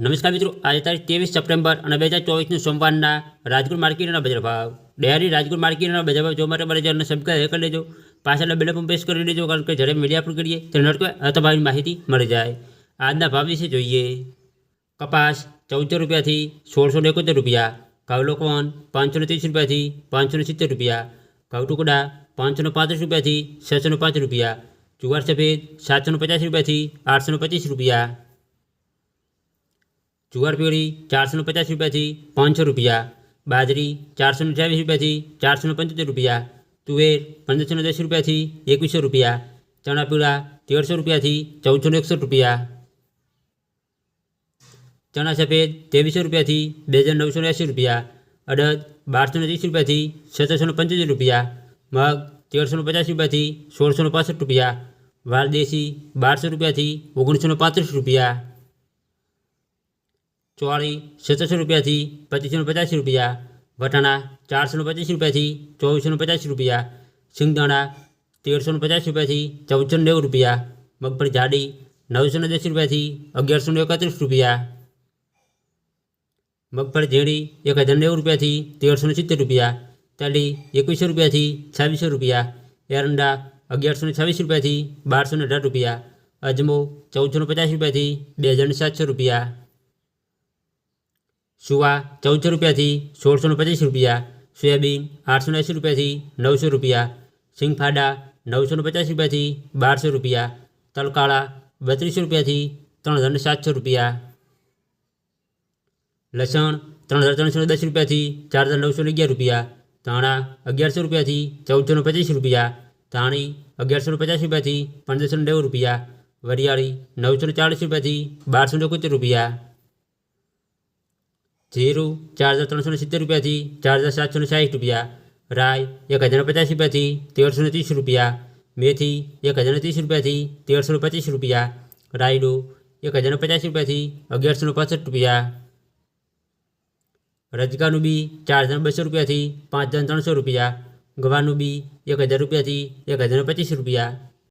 નમસ્કાર મિત્રો આજે તારીખ ત્રેવીસ સપ્ટેમ્બર અને બે હજાર ચોવીસની સોમવારના રાજકોટ માર્કેટના બજાર ભાવ ડેરી રાજકોટ માર્કેટના બજાર ભાવ જોવા માટે મારે જઈને સબસ્ક્રાઈબ કરી લેજો પાછળના બેલ પણ પ્રેસ કરી લેજો કારણ કે જ્યારે મીડિયા પર કરીએ ત્યારે નોટ અથવાની માહિતી મળી જાય આજના ભાવ વિશે જોઈએ કપાસ ચૌદસો રૂપિયાથી સોળસો એકોતેર રૂપિયા ઘઉલોકોન પાંચસો ત્રીસ રૂપિયાથી પાંચસો સિત્તેર રૂપિયા ઘઉ ટુકડા પાંચસો પાંત્રીસ રૂપિયાથી છસો પાંચ રૂપિયા જુવાર સફેદ સાતસો પચાસ રૂપિયાથી આઠસો પચીસ રૂપિયા जुगाड़ पिगड़ी चार सौ पचास रुपया थी पाँच सौ रुपया बाजरी चार सौ अठावीस रुपये थी चार सौ पंचहत्तर रुपया तुवेर पंद्रह सौ दस रुपया थी एक सौ रुपया चना पीड़ा तेरह सौ रुपया थी चौदह सौ एकसठ रुपया चना सफेद तेवीस सौ रुपया थी बे हज़ार नौ सौ अस्सी रुपया अड़द बार सौ तीस रुपया थी सत्रह सौ पंचहत्तर रुपया मग तेरह सौ पचास रुपया थी सोलह सौ पैंसठ रुपया वारदेशी बार सौ रुपया थी ओगनीस सौ पैंतीस रुपया चौड़ी सत्रह सौ रुपया थी पच्चीस सौ पचास रुपया बटाना चार सौ पचास रुपया थी चौबीस सौ पचास रुपया सिंगदाना तेरह सौ पचास रुपया थी चौबीस सौ नौ रुपया मगफड़ी झाड़ी नौ सौ दस रुपया थी अग्यारह सौ इकतीस रुपया मगफड़ी झेड़ी एक हज़ार नौ रुपया थी तेरह सौ सत्तर रुपया तली एक सौ रुपया थी छब्बीस सौ रुपया एरंडा अग्यार सौ छब्बीस रुपया थी बारह सौ अठारह रुपया अजमो चौदह सौ पचास रुपया थी बे हज़ार सात सौ रुपया सुवा ₹1400 થી ₹1625, શ્રેબિંગ ₹880 થી ₹900, સિંગફાડા ₹950 થી ₹1200, તલકાળા ₹3200 થી ₹3700, લસણ ₹3310 થી ₹4911, દાણા ₹1100 થી ₹1425, દાણી ₹1150 થી ₹1590, વરિયાળી ₹940 થી ₹1270 જીરું ચાર હજાર ત્રણસો સિત્તેર રૂપિયાથી ચાર હજાર સાતસો ને સાહીઠ રૂપિયા રાય એક હજાર પચાસ રૂપિયાથી તેરસો ને ત્રીસ રૂપિયા મેથી એક હજાર ત્રીસ રૂપિયાથી તેરસો ને પચીસ રૂપિયા રાયડું એક હજાર પચાસ રૂપિયાથી અગિયારસો ને પાસઠ રૂપિયા રજકાનું બી ચાર હજાર બસો રૂપિયાથી પાંચ હજાર ત્રણસો રૂપિયા ગવાનું બી એક હજાર રૂપિયાથી એક હજાર પચીસ રૂપિયા